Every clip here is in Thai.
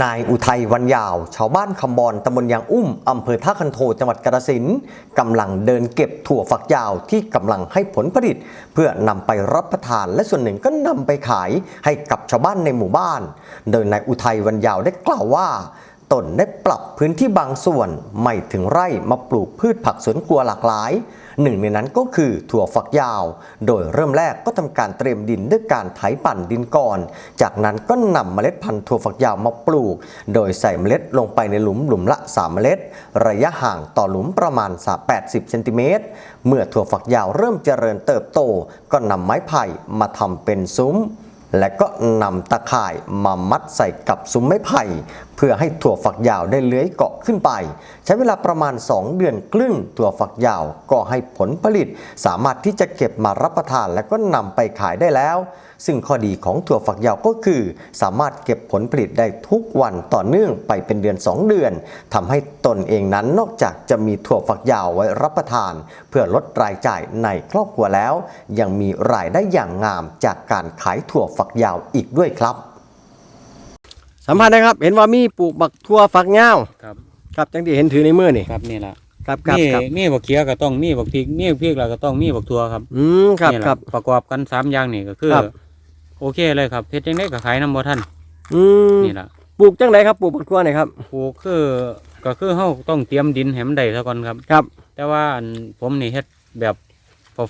นายอุทัยวันยาว ชาวบ้านคำบอนตำบลยางอุ้มอำเภอท่าคันโทจังหวัดกาฬสินธุ์กำลังเดินเก็บถั่วฝักยาวที่กำลังให้ผลผลิต เพื่อนำไปรับประทานและส่วนหนึ่งก็นำไปขายให้กับชาวบ้านในหมู่บ้าน โดยนายอุทัยวันยาวได้กล่าวว่า ตนได้ปรับพื้นที่บางส่วนไม่ถึงไร่มาปลูกพืชผักสวนครัวหลากหลาย หนึ่งในนั้นก็คือถั่วฝักยาว โดยเริ่มแรกก็ทำการเตรียมดินด้วยการไถปั่นดินก่อน จากนั้นก็นำเมล็ดพันธุ์ถั่วฝักยาวมาปลูก โดยใส่เมล็ดลงไปในหลุมหลุมละ3เมล็ด ระยะห่างต่อหลุมประมาณ80เซนติเมตรเมื่อถั่วฝักยาวเริ่มเจริญเติบโต ก็นำไม้ไผ่มาทำเป็นซุ้มและก็นำตะข่ายมามัดใส่กับซุ้มไม้ไผ่เพื่อให้ถั่วฝักยาวได้เลื้อยเกาะขึ้นไป ใช้เวลาประมาณ 2 เดือนครึ่งถั่วฝักยาวก็ให้ผลผลิต สามารถที่จะเก็บมารับประทานและก็นำไปขายได้แล้ว ซึ่งข้อดีของถั่วฝักยาวก็คือ สามารถเก็บผลผลิตได้ทุกวันต่อเนื่องไปเป็นเดือน 2 เดือนทำให้ตนเองนั้นนอกจากจะมีถั่วฝักยาวไว้รับประทาน เพื่อลดรายจ่ายในครอบครัวแล้ว ยังมีรายได้อย่างงามจากการขายถั่วฝักยาวอีกด้วยครับ สัมภาษณ์นะครับ เห็นว่ามีปลูกบักทั่วฝักยาวครับ ครับจังที่เห็นถือในมือนี่ครับนี่แหละครับครับมีครับมีบักเขียก็ต้องมีบักพริกมีพริกแล้วก็ต้องมีบักทัวครับอืมครับนี่แหละครับ ประกอบกันสามอย่างนี่ก็คือครับ โอเคเลยครับเพชรจังได้ก็ขายน้ำบ่ท่านอืมนี่แหละปลูกจังไหนครับปลูกบักทั่วนี่ครับปลูกคือก็คือเฮาต้องเตรียมดินให้มันได้ซะก่อนครับ ครับแต่ว่าอันผมนี่เฮ็ดแบบ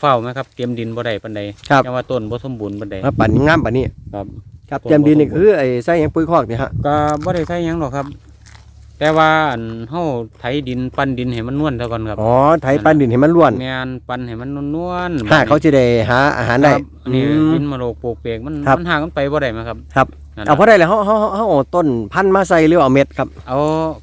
เฝ้าๆไหมครับ เตรียมดินบ่ได้ปานใดครับแต่ว่าต้นบ่สมบูรณ์ปานใดมาปั่นงามปั่นนี้ครับ ครับต้นเตรียมดินนี่บ่สมบูรณ์คือไอ้ใส่หยังปุ๋ยคอกนี่ฮะก็บ่ได้ใช้หยังหรอกครับ แต่ว่าอันเฮาไถดินปั้นดินให้มันนวลซะก่อนครับอ๋อไถปั้นดินให้มันล้วนแม่นปั้นให้มันนวลๆถ้าเขาจะได้หาอาหารได้ครับอันนี้อืมดินมะโรกปลูกเปียกมันครับ มันห่างกันไปบ่ได้ไหมครับครับนั่นเอาน่ะพอได้แล้วเขาเขาเขาเอาต้นพันธุ์มาใส่หรือเอาเม็ดครับ เอา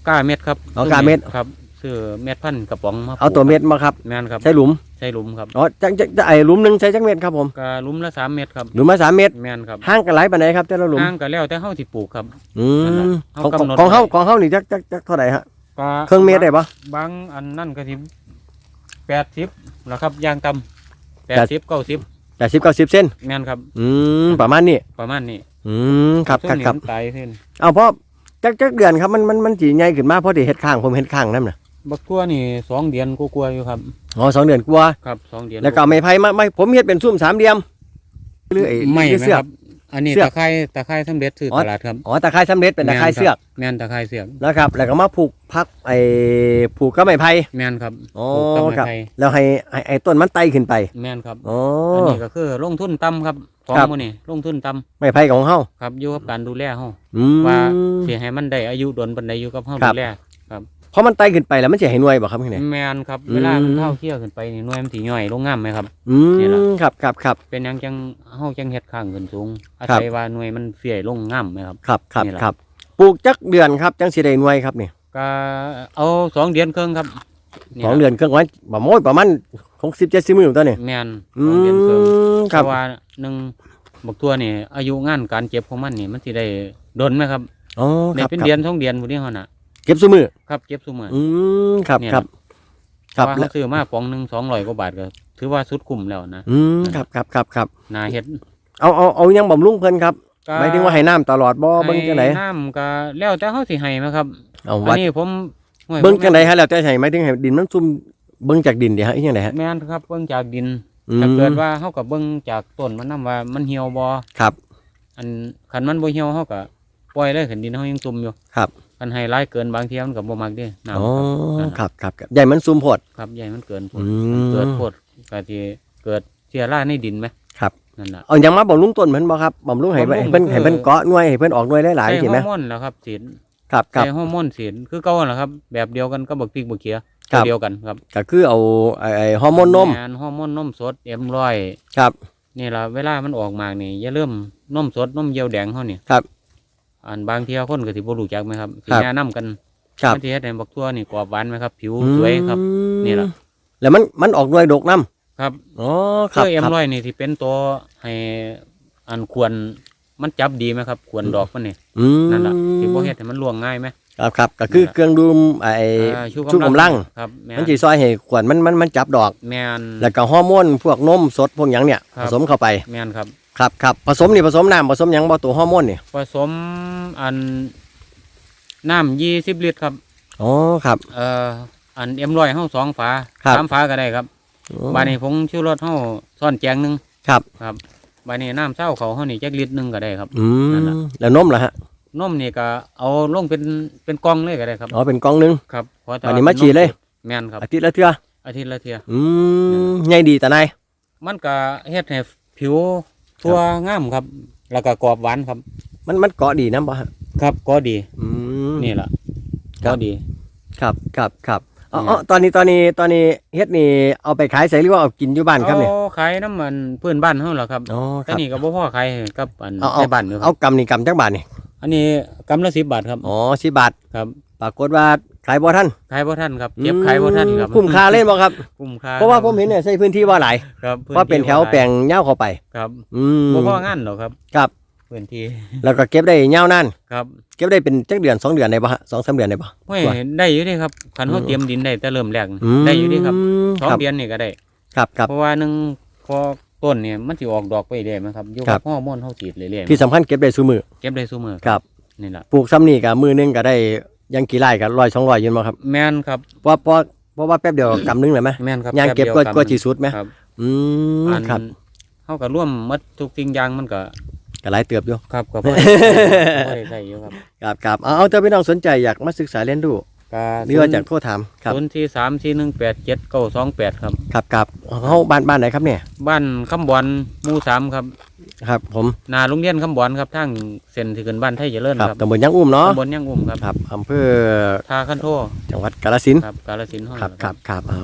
ก้าเม็ดครับเอาก้าเม็ด ครับซื้อเม็ดพันธุ์กระป๋องมาเอาตัวเม็ดมาครับ แม่นครับใส่หลุม ใส่หลุมครับอ๋อจังจังจะไอ้หลุมหนึงใส่จังเม็ดครับผมก็หลุมละสามเม็ดครับหลุมมาสามเม็ดแม่นครับห่างกันหลายปานไหนครับแต่ละหลุมห่างก็แล้วแต่เฮาสิปลูกครับ อืนั่นน่ะมเขาของกำหนด ของเฮาไว้ของเฮานี่จักจักจักเท่าไหร่ฮะก็เครื่องเม็ดได้ปะ บางอันนั่นก็สิ80นะครับอย่างต่ำแปด80 90แปดสิบเก้าสิบเซนแม่นครับ อืมประมาณนี้ประมาณนี้อืมครับครับช่วงนี้ครับมันตายขึ้นเอาเพราะจักจักเดือนครับมันมันมันจีใหญ่ขึ้นมาเพราะที่เฮ็ดข้างผมเฮ็ดข้างนั่นน่ะ บักทั่วนี่สองเดือนกลัวาๆอยู่ครับอ๋อสองเดือนกว่าครับสองเดือนแล้วก็เอาไม้ไผ่มาไม่ผมเฮ็ดเป็นซุ้มสามเหลี่ยมหรือไอ้ไม่หรือไหมเสือคกรับ อันนี้เสือก ตะไคร้ตะไคร้สำเร็จซื้ออ๋อตลาดครับอ๋อตะไคร้สำเร็จเป็นตะไคร้เสือกแม่นตะไคร้เสือกนะครับ แล้วก็มาผูกพักไอ้ผูกกับไม้ไผ่แม่นครับอ๋อปลูกกับไม้ครับไผ่แล้วให้ให้ไอ้ต้นมันไต่ขึ้นไปแม่นครับอ๋ออันนี้ก็คือลงทุนต่ำครับของครับ หมื้นี้ลงทุนต่ไม้ไผ่ของเฮาำครับอยู่กับการดูแลเฮาอืม ว่าสิให้มันได้อายุดนปานใดอยู่กับเฮาครัดูบแล เพราะมันไต่ขึ้นไปแล้วมันจะให้หน่วยบ่ครับข้างใน แม่นครับอืม เวลามันเท่าเที่ยวขึ้นไปนี่หน่วยมันสิย่อยลงงามไหมครับ อืนี่ล่ะ มครับครับครับ เป็นหยังจังเฮาจังเฮ็ดข้างขึ้นสูงอาครับศัยว่าหน่วยมันเฟี่ยลงงามไหมครับ ครับครับนี่ล่ะ ครับปลูกจักเดือนครับจังสิได้หน่วยครับนี่ก็เอาสองเดือนครึ่งครับสองเดือนครึ่งไว้ประมาณประมาณ60 70มื้อตัวนี้แม่นอืสองเดือนครึ่งมเพครับ ราะว่าหนึ่งบักตัวนี่อายุงานการเก็บของมันนี่มันสิได้ดนไหมครับอ๋อคได้รับเป็นครับเดือนสองเดือนพวกนี้เขาน่ะเก็บซุมือครับเก็บซุมื้ออืมครับเนี่ยครับ ครับว่าแล้เขาวซื้อมาปองหนึ่งสองร้อยกว่าบาทก็ถือว่าสุดคุ้มแล้วนะอืมครับครับครับครับนาเฮ็ดเอาเอาเอายังบำรุงเพิ่นครับหมายถึงว่าให้น้ำตลอดบ่เบิ่งจังไดให้น้ำก็แล้วแต่เขาสิให้ไหมครับเอาอัวัดนนี้ผมห่วยเบิ่งจังไดฮะแล้วแต่ให้หมายถึงให้ดินมันซุ่มเบิ่งจากดินดิฮะอีหยังไดฮะแม่นครับเบิ่งจากดิน อืมถ้าเกิดว่าเขาก็เบิ่งจากต้นมันนํว่ามันเหี่ยวบ่ครับ อันคันมันบ่เหี่ยวเขาก็ปล่อยเลยคันดินเขายังซุ่มอยู่ครับ คันให้หลายเกินบางเที่ยมันก็บ่มักเด้น้ำอ๋อนั่นคน่ะรับครับครับใหญ่มันซุ่มโพด ครับใหญ่มันเกินอืมเกิดโพดก็ที่เกิดเชื้อราในดินไหมครับนั่นแหละ เอายังมาบำรุงต้นเพิ่นบ่ครับบำรุงให้บำรุงให้เพิ่นคือ ให้เพิ่นเกาะหน่วยให้เพิ่นออกหน่วยหลายๆใส่ใช่ฮไหมอร์โมนแล้วครับสีดครับครับ ใส่ฮอร์โมนสีดคือเก่าแหละครับ แบบเดียวกันก็บักพริกบักเขียครับตัวเดียวกันครับก็คือเอาไอ้ไอ้ฮอร์โมนนมแฮอร์โมนนมสดเอ็มร้อย ครับ นี่ละเวลามันออกมานี่อย่าเริ่มนมสดนมเยียวแดงเขานี่ครับ อันบางเที่ยวคนก็สิบ่รู้จักไหมครับสิครับแนะนำกันครับ มันสิเฮ็ดให้บักทั่วนี่กรอบหวานไหมครับ ผิวสวยครับอืมนี่ล่ะ แล้วมันมันออกหน่วยดกน้ำครับอ๋อครัคืบอเอ็มครับร้อยนี่ที่เป็นตัวให้อันควรมันจับดีไหมครับ ควรดอกมันนี่อืมนั่นแหละที่บ่เฮ็ดให้มันล่วงง่ายไหม ครับครับก็คือเครื่องดื่มไอ้อ่าชูชูกำลังครับแม่มันสิซอยให้ขวดมันมันมันจับดอก แม่น แล้วก็ฮอร์โมนพวกนมสดพวกหยังเนี่ยครับผสมเข้าไปแม่นครับ ครับครับผสมนี่ผสมน้ำผสมหยังบ่ตัวฮอร์โมนนี่ผสมอันน้ำยี่สิบลิตรครับ อ๋อครับ เอ่ออันเอ็มร้อยเฮาสองฝาครับ สามฝาก็ได้ครับบานนี้ผงชูรสเฮาซ่อนแจงหนึงครับ ครับบานนี้น้ำเศร้าเขาเฮานี่จักลิตรหนึงก็ได้ครับ อืนั่นล่ะมแล้วนมล่ะฮะ นมนี่ก็เอาลงเป็นเป็นกล่องเลยก็ได้ครับอ๋อเป็นกล่องหนึงครับเพราะแต่อันนี้ว่มาฉีดเลยแม่นครับอาทิตย์ละเทื่ออาทิตย์ละเทียอืมใหญ่ดีตาไหนายมันก็เฮ็ดให้ผิวทั่วงามครับ แล้วก็กรอบหวานครับ มันมันเกาะดีนะบ่ฮะครับก็ดี อืมนี่ล่ะครัก็บดี ครับครับครับอ๋อเนี่ยอ๋อตอนนี้ตอนนี้ตอนนี้เฮ็ดนี่เอาไปขายใส่หรือว่าเอากินอยู่บ้านครับเนี่ยเอาขายน้ำมันเพื่อนบ้านเฮาล่ะครับอ๋อคแต่รับนี่ก็บ่พอขายกับอันเอาเอาในบ้านอยู่คเอารับกำนี่กำจักบาทนี่ อันนี้กำละ10บาทครับอ๋อสิบบาทครับปรากฏว่าขายบ่ทันขายบ่ทันครับเก็บขายบ่ทันครับอืมคุ้มค่าเล่นบ่ครับคุ้มค่าเพราะว่าผมเห็นเนี่ยใช้พื้นที่ว่าหลายครับเพราะเป็นแถวแปลงยาวเข้าไปครับอืมบ่พองานหรอกครับครับพื้นที่แล้วก็เก็บได้ยาวนานครับ เก็บได้เป็นจักเดือนสองเดือนได้บ่ฮะสองสามเดือนได้บ่ห้วยได้อยู่เด้ครับคันเฮาเตรียมดินได้แต่เริ่มแรกนี่มได้อยู่เด้ครับสองครับเดือนนี่ก็ได้ ครับครับเพราะว่าหนึงพอ ต้นเนี่ยมันสิออกดอกไปเรื่อยๆมั้งครับอยู่ครักับบ ฮอร์โมนเฮาฉีดเรื่อยๆที่สำคัญเก็บได้ซุมือเก็บได้ซุมื้อครับ นี่ล่ะปลูกซ้ำนี่ก็มือหนึงก็ได้ยังกี่ไร่ก็ร้อยสองร้อยอยืนบ่ครับแม่นครับเพราะเพราะเพราะว่าแป๊บเดียวกำนึงเลยไหม แม่นครับย่างเก็บแป๊ก็ดียวก็จีสุดไหม ครับอืมอันครับเฮาก็ร่วมหมดทุกสิ่งอย่างมันก็ก็หลายเติบอยู่ ครับก็พอพอได้ใช้อยู่ครับ ครับครับเอาเอาเจ้าพี่น้องสนใจอยากมาศึกษาเรียนรู้ ก็หรือว่าจากโทษถามครับศูนย์ที่สามสี่หนึ่งแปดเจ็ดเก้าสองแปดครับ ครับครับเขาบ้านบ้านไหนครับเนี่ยบ้านคำบอนหมู่สามครับ ครับ ผมหนาโรงเรียนคำบอนครับทางเส้นที่ขึ้นบ้านไทยเจริญครับครับตำบลยังอุ้มเนาะตำบลย่างอุ้มครับครับอำเภอทาคันโทจังหวัดกาฬสินธุ์ครับกาลสินธุ์เฮาครับนี่ครับครับเอา